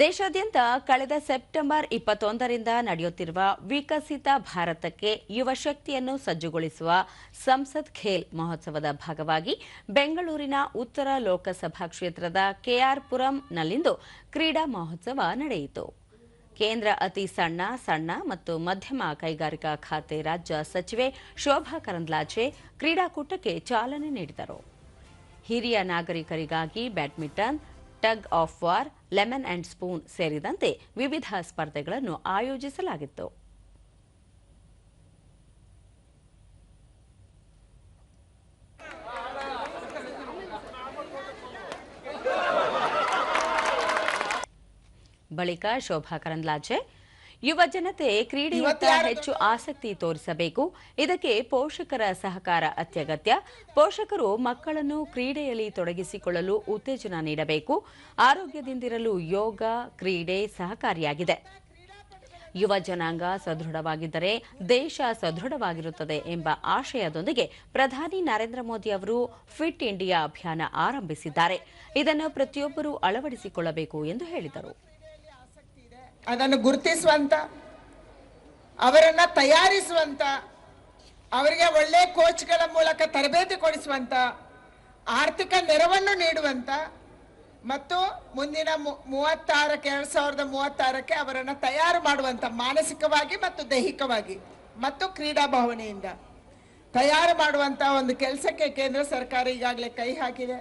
ದೇಶಾದ್ಯಂತ ಕಳೆದ ಸೆಪ್ಟೆಂಬರ್ ಇಪ್ಪತ್ತೊಂದರಿಂದ ನಡೆಯುತ್ತಿರುವ ವಿಕಸಿತ ಭಾರತಕ್ಕೆ ಯುವ ಶಕ್ತಿಯನ್ನು ಸಜ್ಜುಗೊಳಿಸುವ ಸಂಸದ್ ಖೇಲ್ ಮಹೋತ್ಸವದ ಭಾಗವಾಗಿ ಬೆಂಗಳೂರಿನ ಉತ್ತರ ಲೋಕಸಭಾ ಕ್ಷೇತ್ರದ ಕೆಆರ್ಪುರಂನಲ್ಲಿಂದು ಕ್ರೀಡಾ ಮಹೋತ್ಸವ ನಡೆಯಿತು. ಕೇಂದ್ರ ಅತಿ ಸಣ್ಣ ಸಣ್ಣ ಮತ್ತು ಮಧ್ಯಮ ಕೈಗಾರಿಕಾ ಖಾತೆ ರಾಜ್ಯ ಸಚಿವೆ ಶೋಭಾ ಕರಂದ್ಲಾಜೆ ಕ್ರೀಡಾಕೂಟಕ್ಕೆ ಚಾಲನೆ ನೀಡಿದರು. ಹಿರಿಯ ನಾಗರಿಕರಿಗಾಗಿ badminton tug of war lemon and spoon ಸೇರಿದಂತೆ ವಿವಿಧ ಸ್ಪರ್ಧೆಗಳನ್ನು ಆಯೋಜಿಸಲಾಗಿತ್ತು. ಬಳಿಕ ಶೋಭಾ ಕರಂದ್ಲಾಜೆ ಯುವ ಜನತೆ ಕ್ರೀಡೆಯತ್ತ ಹೆಚ್ಚು ಆಸಕ್ತಿ ತೋರಿಸಬೇಕು? ಇದಕ್ಕೆ ಪೋಷಕರ ಸಹಕಾರ ಅತ್ಯಗತ್ಯ. ಪೋಷಕರು ಮಕ್ಕಳನ್ನು ಕ್ರೀಡೆಯಲ್ಲಿ ತೊಡಗಿಸಿಕೊಳ್ಳಲು ಉತ್ತೇಜನ ನೀಡಬೇಕು. ಆರೋಗ್ಯದಿಂದಿರಲು ಯೋಗ ಕ್ರೀಡೆ ಸಹಕಾರಿಯಾಗಿದೆ. ಯುವ ಜನಾಂಗ ಸದೃಢವಾಗಿದ್ದರೆ ದೇಶ ಸದೃಢವಾಗಿರುತ್ತದೆ ಎಂಬ ಆಶಯದೊಂದಿಗೆ ಪ್ರಧಾನಿ ನರೇಂದ್ರ ಮೋದಿ ಅವರು ಫಿಟ್ ಇಂಡಿಯಾ ಅಭಿಯಾನ ಆರಂಭಿಸಿದ್ದಾರೆ. ಇದನ್ನು ಪ್ರತಿಯೊಬ್ಬರೂ ಅಳವಡಿಸಿಕೊಳ್ಳಬೇಕು ಎಂದು ಹೇಳಿದರು. ಅದನ್ನು ಗುರುತಿಸುವಂತ, ಅವರನ್ನ ತಯಾರಿಸುವಂತ, ಅವರಿಗೆ ಒಳ್ಳೆ ಕೋಚ್ಗಳ ಮೂಲಕ ತರಬೇತಿ ಕೊಡಿಸುವಂತ, ಆರ್ಥಿಕ ನೆರವನ್ನು ನೀಡುವಂತ ಮತ್ತು ಮುಂದಿನ ಮೂವತ್ತಾರಕ್ಕೆ, ಎರಡ್ ಸಾವಿರದ ಮೂವತ್ತಾರಕ್ಕೆ ಅವರನ್ನು ತಯಾರು ಮಾಡುವಂತ ಮಾನಸಿಕವಾಗಿ ಮತ್ತು ದೈಹಿಕವಾಗಿ ಮತ್ತು ಕ್ರೀಡಾ ಭಾವನೆಯಿಂದ ತಯಾರು ಮಾಡುವಂತ ಒಂದು ಕೆಲಸಕ್ಕೆ ಕೇಂದ್ರ ಸರ್ಕಾರ ಈಗಾಗಲೇ ಕೈ ಹಾಕಿದೆ.